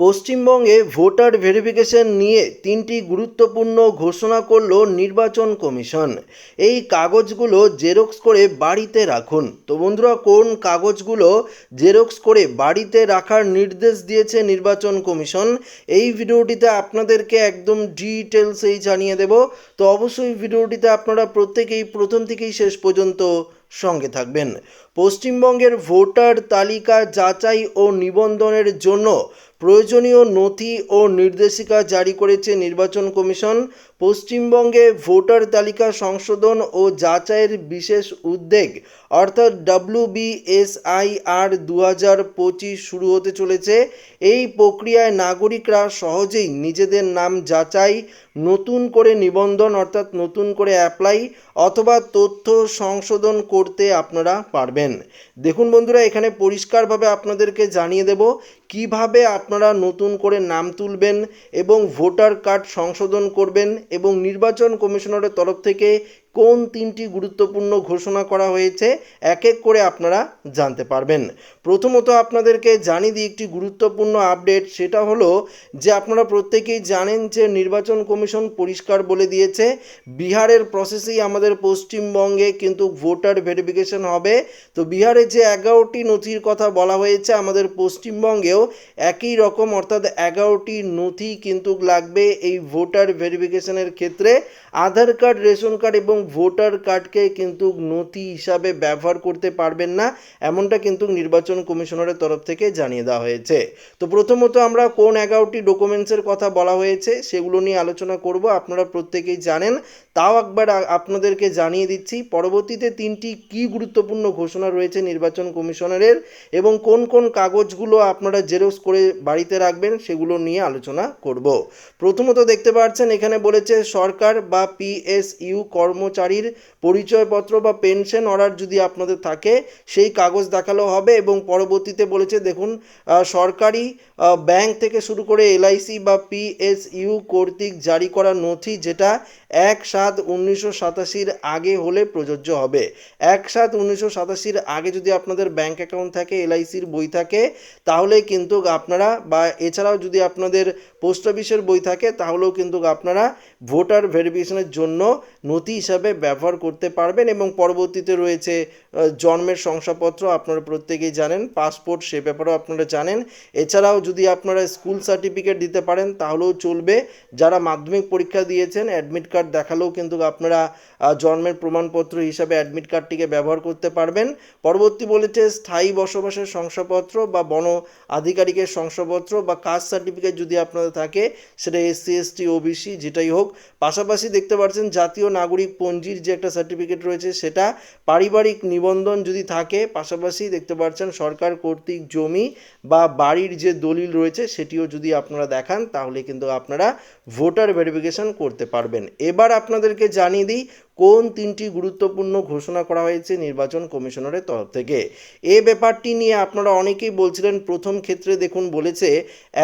পশ্চিমবঙ্গে voter verification নিয়ে তিনটি গুরুত্বপূর্ণ ঘোষণা করল নির্বাচন কমিশন। এই কাগজগুলো জেরক্স করে বাড়িতে রাখুন। তো বন্ধুরা, কোন কাগজগুলো জেরক্স করে বাড়িতে রাখার নির্দেশ দিয়েছে নির্বাচন কমিশন, এই ভিডিওটিতে আপনাদেরকে একদম ডিটেলসেই জানিয়ে দেব। তো অবশ্যই ভিডিওটিতে আপনারা প্রত্যেকেই প্রথম থেকেই শেষ পর্যন্ত সঙ্গে থাকবেন। পশ্চিমবঙ্গের ভোটার তালিকা যাচাই ও নিবন্ধনের জন্য প্রয়োজনীয় নথি ও নির্দেশিকা জারি করেছে নির্বাচন কমিশন। পশ্চিমবঙ্গে ভোটার তালিকা সংশোধন ও যাচাইয়ের বিশেষ উদ্যোগ অর্থাৎ ডাব্লিউবিএসআইআর দু হাজার পঁচিশ শুরু হতে চলেছে। এই প্রক্রিয়ায় নাগরিকরা সহজেই নিজেদের নাম যাচাই, নতুন করে নিবন্ধন অর্থাৎ নতুন করে অ্যাপ্লাই অথবা তথ্য সংশোধন করতে আপনারা পারবেন। দেখুন বন্ধুরা, এখানে পরিষ্কারভাবে আপনাদেরকে জানিয়ে দেব কীভাবে আপনারা নতুন করে নাম তুলবেন এবং ভোটার কার্ড সংশোধন করবেন এবং নির্বাচন কমিশনারের তরফ থেকে কোন তিনটি গুরুত্বপূর্ণ ঘোষণা করা হয়েছে? এক এক করে আপনারা জানতে পারবেন। প্রথমত আপনাদেরকে জানিয়ে দিই একটি গুরুত্বপূর্ণ আপডেট, সেটা হলো যে আপনারা প্রত্যেকেই জানেন যে নির্বাচন কমিশন পরিষ্কার বলে দিয়েছে, বিহারের প্রসেসেই আমাদের পশ্চিমবঙ্গে কিন্তু ভোটার ভেরিফিকেশন হবে। তো বিহারে যে এগারোটি নথির কথা বলা হয়েছে আমাদের পশ্চিমবঙ্গেও, একই রকম অর্থাৎ এগারোটি নথি কিন্তু লাগবে এই ভোটার ভেরিফিকেশনের ক্ষেত্রে। আধার কার্ড, রেশন কার্ড এবং ভোটার কার্ডকে কিন্তু নথি হিসাবে ব্যবহার করতে পারবেন না, এমনটা কিন্তু নির্বাচন কমিশনারের তরফ থেকে জানিয়ে দেওয়া হয়েছে। তো প্রথমত আমরা কোন এগারোটি ডকুমেন্টসের কথা বলা হয়েছে সেগুলো নিয়ে আলোচনা করব, আপনারা প্রত্যেকেই জানেন। তাও একবার আপনাদেরকে জানিয়ে দিচ্ছি, পরবর্তীতে তিনটি কি গুরুত্বপূর্ণ ঘোষণা রয়েছে নির্বাচন কমিশনারের এবং কোন কোন কাগজগুলো আপনারা জেরক্স করে বাড়িতে রাখবেন সেগুলো নিয়ে আলোচনা করব। প্রথমত দেখতে পাচ্ছেন, এখানে বলেছে সরকার বা পিএসইউ কর্মচারীর পরিচয়পত্র বা পেনশন অর্ডার যদি আপনাদের থাকে, সেই কাগজ দেখাল হবে এবং পরবর্তীতে বলেছে, দেখুন সরকারি ব্যাংক থেকে শুরু করে এলআইসি বা পিএসইউ কর্তৃক জারি করা নথি যেটা এক সাত উনিশশো সাতাশির আগে হলে প্রযোজ্য হবে। এক সাত উনিশশো সাতাশির আগে যদি আপনাদের ব্যাংক অ্যাকাউন্ট থাকে, এলআইসির বই থাকে, তাহলে কিন্তু আপনারা বা এছাড়াও যদি আপনাদের পোস্ট অফিসের বই থাকে, তাহলেও কিন্তু আপনারা ভোটার ভেরিফিকেশনের জন্য নথি হিসাবে ব্যবহার করতে পারবেন এবং পরবর্তীতে রয়েছে জন্মের শংসাপত্র আপনারা প্রত্যেকেই জানেন পাসপোর্ট সে ব্যাপারেও আপনারা জানেন। এছাড়াও যদি আপনারা স্কুল সার্টিফিকেট দিতে পারেন, তাহলেও চলবে। যারা মাধ্যমিক পরীক্ষা দিয়েছেন অ্যাডমিট কার্ড দেখালেও কিন্তু আপনারা জন্মের প্রমাণপত্র হিসাবে অ্যাডমিট কার্ডটিকে ব্যবহার করতে পারবেন। পরবর্তী বলেছে, স্থায়ী বসবাসের শংসাপত্র বা বন আধিকারিকের শংসাপত্র বা কাস্ট সার্টিফিকেট যদি আপনাদের থাকে, সেটা এসসি এসটি ওবিসি যেটাই হোক। পাশাপাশি দেখতে পাচ্ছেন, জাতীয় নাগরিক পঞ্জির যে একটা সার্টিফিকেট রয়েছে, সেটা পারিবারিক নিবন্ধন যদি থাকে, পাশাপাশি দেখতে পাচ্ছেন সরকার কর্তৃক জমি বা বাড়ির যে দলিল রয়েছে, সেটিও যদি আপনারা দেখান, তাহলে কিন্তু আপনারা ভোটার ভেরিফিকেশন করতে পারবেন। এবার আপনাদেরকে জানিয়ে দিই কোন তিনটি গুরুত্বপূর্ণ ঘোষণা করা হয়েছে নির্বাচন কমিশনারের তরফ থেকে? এ ব্যাপারটি নিয়ে আপনারা অনেকেই বলছিলেন, প্রথম ক্ষেত্রে দেখুন বলেছে,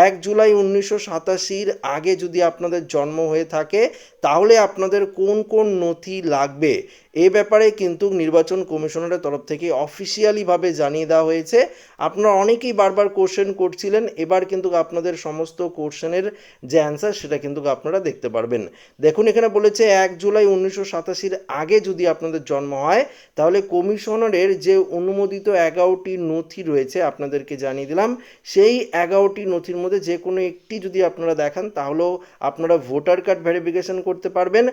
এক জুলাই উনিশশো সাতাশির আগে যদি আপনাদের জন্ম হয়ে থাকে, তাহলে আপনাদের কোন কোন নথি লাগবে? এ ব্যাপারে কিন্তু নির্বাচন কমিশনারের তরফ থেকে অফিসিয়ালিভাবে জানিয়ে দেওয়া হয়েছে। আপনারা অনেকেই বারবার কোশ্চেন করছিলেন, এবার কিন্তু আপনাদের সমস্ত কোশ্চেনের যে অ্যান্সার সেটা কিন্তু আপনারা দেখতে পারবেন। দেখুন, এখানে বলেছে, এক জুলাই উনিশশো সাতাশি সাতাশির আগে যদি আপনাদের জন্ম হয়, তাহলে কমিশনারের যে অনুমোদিত এগারোটি নথি রয়েছে আপনাদেরকে জানিয়ে দিলাম, সেই এগারোটি নথির মধ্যে যে কোনো একটি যদি আপনারা দেখান, তাহলেও আপনারা ভোটার কার্ড ভেরিফিকেশন করতে পারবেন।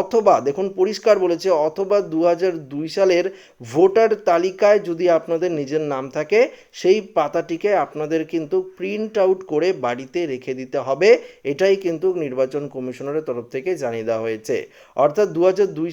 অথবা, দেখুন, পরিষ্কার বলেছে, অথবা দু দুই সালের ভোটার তালিকায় যদি আপনাদের নিজের নাম থাকে, সেই পাতাটিকে আপনাদের কিন্তু প্রিন্ট আউট করে বাড়িতে রেখে দিতে হবে। এটাই কিন্তু নির্বাচন কমিশনারের তরফ থেকে জানিয়ে দেওয়া হয়েছে। অর্থাৎ দু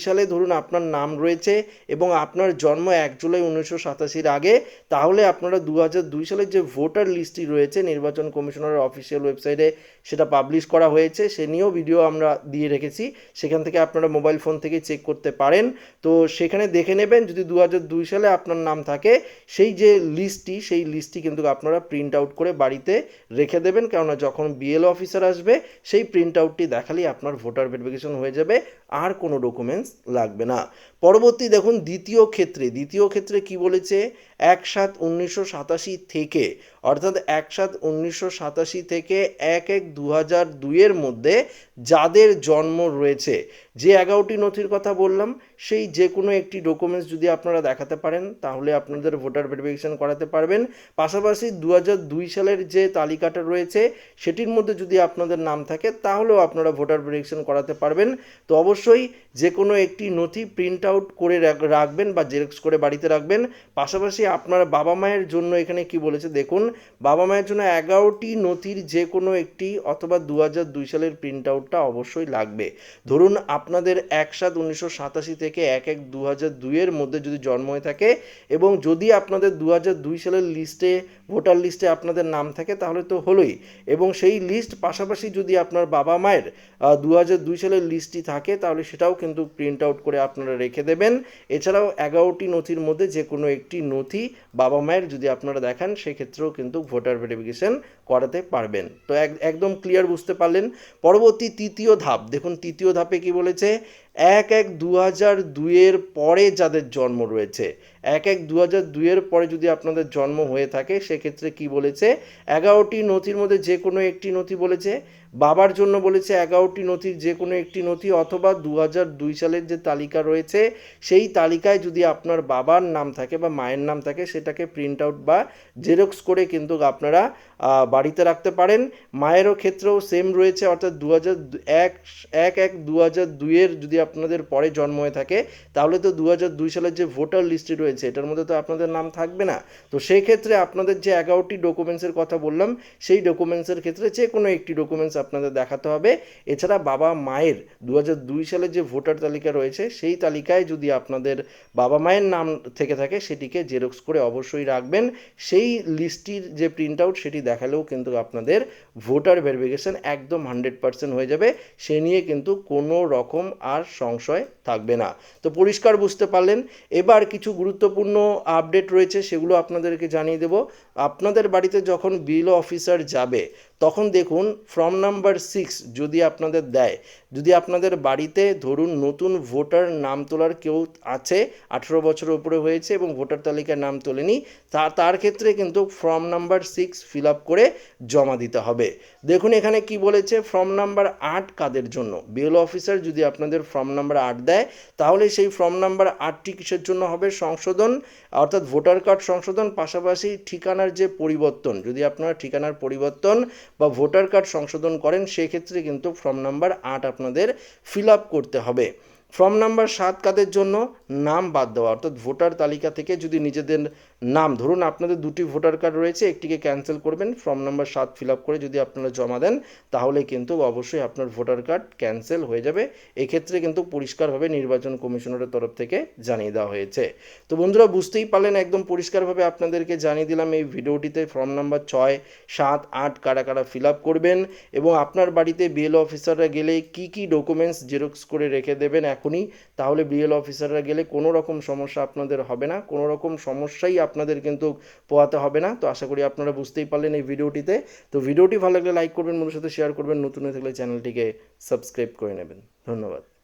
সালে ধরুন আপনার নাম রয়েছে এবং আপনার জন্ম এক জুলাই উনিশশো সাতাশির আগে, তাহলে আপনারা দু হাজার দুই সালের যে ভোটার লিস্টটি রয়েছে নির্বাচন কমিশনারের অফিসিয়াল ওয়েবসাইটে সেটা পাবলিশ করা হয়েছে, সে নিয়েও ভিডিও আমরা দিয়ে রেখেছি, সেখান থেকে আপনারা মোবাইল ফোন থেকে চেক করতে পারেন। তো সেখানে দেখে নেবেন যদি দু হাজার দুই সালে আপনার নাম থাকে, সেই যে লিস্টটি, সেই লিস্টটি কিন্তু আপনারা প্রিন্ট আউট করে বাড়িতে রেখে দেবেন, কেননা যখন বিএল অফিসার আসবে, সেই প্রিন্ট আউটটি দেখালেই আপনার ভোটার ভেরিফিকেশন হয়ে যাবে, আর কোনো ডকুমেন্টস লাগবে না। পরবর্তী দেখুন দ্বিতীয় ক্ষেত্রে দ্বিতীয় ক্ষেত্রে কি বলেছে? এক সাত উনিশশো সাতাশি থেকে, অর্থাৎ এক সাত উনিশশো সাতাশি থেকে এক এক দু হাজার দুইয়ের মধ্যে যাদের জন্ম রয়েছে, যে এগারোটি নথির কথা বললাম, সেই যে কোনো একটি ডকুমেন্টস যদি আপনারা দেখাতে পারেন, তাহলে আপনাদের ভোটার ভেরিফিকেশন করাতে পারবেন। পাশাপাশি দু হাজার দুই সালের যে তালিকাটা রয়েছে, সেটির মধ্যে যদি আপনাদের নাম থাকে, তাহলেও আপনারা ভোটার ভেরিফিকেশন করাতে পারবেন। তো অবশ্যই যে কোনো একটি নথি প্রিন্ট আউট করে রাখ- রাখবেন বা জেরক্স করে বাড়িতে রাখবেন। পাশাপাশি আপনার বাবা মায়ের জন্য এখানে কি বলেছে? দেখুন, বাবা মায়ের জন্য এগারোটি নথির যে কোনো একটি অথবা দু হাজার দুই সালের প্রিন্ট আউটটা অবশ্যই লাগবে। ধরুন, আপনাদের এক সাত উনিশশো সাতাশি থেকে এক এক দু হাজার দুইয়ের মধ্যে যদি জন্ম হয়ে থাকে এবং যদি আপনাদের দু হাজার দুই সালের লিস্টে ভোটার লিস্টে আপনাদের নাম থাকে, তাহলে তো হলোই। এবং সেই লিস্ট পাশাপাশি যদি আপনার বাবা মায়ের দু হাজার দুই সালের লিস্টটি থাকে, তাহলে সেটাও কিন্তু প্রিন্ট আউট করে আপনারা রেখে দেবেন। এছাড়াও এগারোটি নথির মধ্যে যে কোনো একটি নথি বাবা মায়ের যদি আপনারা দেখান, সেক্ষেত্রেও কিন্তু ভোটার ভেরিফিকেশন করাতে পারবেন। তো একদম ক্লিয়ার বুঝতে পারলেন। পরবর্তী তৃতীয় ধাপ, দেখুন তৃতীয় ধাপে কি বলেছে? এক এক দু হাজার দুইয়ের পরে যাদের জন্ম রয়েছে, এক এক দু হাজার দুইয়ের পরে যদি আপনাদের জন্ম হয়ে থাকে, সেক্ষেত্রে কি বলেছে? এগারোটি নথির মধ্যে যে কোনো একটি নথি বলেছে। বাবার জন্য বলেছে এগারোটি নথির যে কোনো একটি নথি অথবা দু দুই সালের যে তালিকা রয়েছে, সেই তালিকায় যদি আপনার বাবার নাম থাকে বা মায়ের নাম থাকে, সেটাকে প্রিন্ট আউট বা জেরক্স করে কিন্তু আপনারা বাড়িতে রাখতে পারেন। মায়েরও ক্ষেত্রেও সেম রয়েছে, অর্থাৎ দু হাজার এক এক এক, দু হাজার দুইয়ের যদি আপনাদের পরে জন্ম হয়ে থাকে, তাহলে তো দু হাজার দুই সালের যে ভোটার লিস্টে রয়েছে, এটার মধ্যে তো আপনাদের নাম থাকবে না। তো সেই ক্ষেত্রে আপনাদের যে এগারোটি ডকুমেন্টসের কথা বললাম, সেই ডকুমেন্টসের ক্ষেত্রে যে কোনো একটি ডকুমেন্টস আপনাদের দেখাতে হবে। এছাড়া বাবা মায়ের দু দুই সালের যে ভোটার তালিকা রয়েছে, সেই তালিকায় যদি আপনাদের বাবা মায়ের নাম থেকে থাকে, সেটিকে জেরক্স করে অবশ্যই রাখবেন। সেই লিস্টটির যে প্রিন্ট আউট সেটি দেখালেও কিন্তু আপনাদের ভোটার ভেরিফিকেশন একদম হান্ড্রেড পার্সেন্ট হয়ে যাবে। সে নিয়ে কিন্তু কোনো রকম আর সংশয় থাকবে না। তো পরিষ্কার বুঝতে পারলেন। এবার কিছু গুরুত্বপূর্ণ আপডেট রয়েছে, সেগুলো আপনাদেরকে জানিয়ে দেব। আপনাদের বাড়িতে যখন বিল অফিসার যাবে, তখন দেখুন, ফর্ম নাম্বার সিক্স যদি আপনাদের দেয়, যদি আপনাদের বাড়িতে ধরুন নতুন ভোটার নাম তোলার কেউ আছে, আঠেরো বছরের উপরে হয়েছে এবং ভোটার তালিকায় নাম তোলেনি, তা তার ক্ষেত্রে কিন্তু form number six fill up করে জমা দিতে হবে। দেখুন এখানে কি বলেছে ফর্ম নাম্বার আট কাদের জন্য? বিএল অফিসার যদি আপনাদের ফর্ম নাম্বার আট দেয়, তাহলে সেই ফর্ম নাম্বার আটটি কিসের জন্য হবে? সংশোধন, অর্থাৎ ভোটার কার্ড সংশোধন, পাশাপাশি ঠিকানার যে পরিবর্তন, যদি আপনারা ঠিকানার পরিবর্তন বা ভোটার কার্ড সংশোধন করেন, সেক্ষেত্রে কিন্তু ফর্ম নাম্বার আট আপনাদের ফিল আপ করতে হবে। ফর্ম নাম্বার সাত কাদের জন্য? নাম বাদ দেওয়া, অর্থাৎ ভোটার তালিকা থেকে যদি নিজেদের নাম, ধরুন আপনাদের দুটি ভোটার কার্ড রয়েছে, একটিকে ক্যান্সেল করবেন ফর্ম নাম্বার সাত ফিল আপ করে যদি আপনারা জমা দেন, তাহলে কিন্তু অবশ্যই আপনার ভোটার কার্ড ক্যান্সেল হয়ে যাবে। এক্ষেত্রে কিন্তু পরিষ্কারভাবে নির্বাচন কমিশনারের তরফ থেকে জানিয়ে দেওয়া হয়েছে। তো বন্ধুরা, বুঝতেই পারলেন, একদম পরিষ্কারভাবে আপনাদেরকে জানিয়ে দিলাম এই ভিডিওটিতে ফর্ম নাম্বার ছয়, সাত, আট কারা কারা ফিল আপ করবেন এবং আপনার বাড়িতে বিএল অফিসাররা গেলে কি কি ডকুমেন্টস জেরক্স করে রেখে দেবেন এখনই, তাহলে বিএল অফিসাররা গেলে কোনো রকম সমস্যা আপনাদের হবে না, কোনো রকম সমস্যাই আপনাদের কিন্তু পোয়াতে হবে না। তো আশা করি আপনারা বুঝতেই পারলেন এই ভিডিওটিতে। তো ভিডিওটি ভালো লাগলে লাইক করবেন বন্ধুর সাথে শেয়ার করবেন। নতুন হয়ে থাকলে চ্যানেলটিকে সাবস্ক্রাইব করে নেবেন। ধন্যবাদ।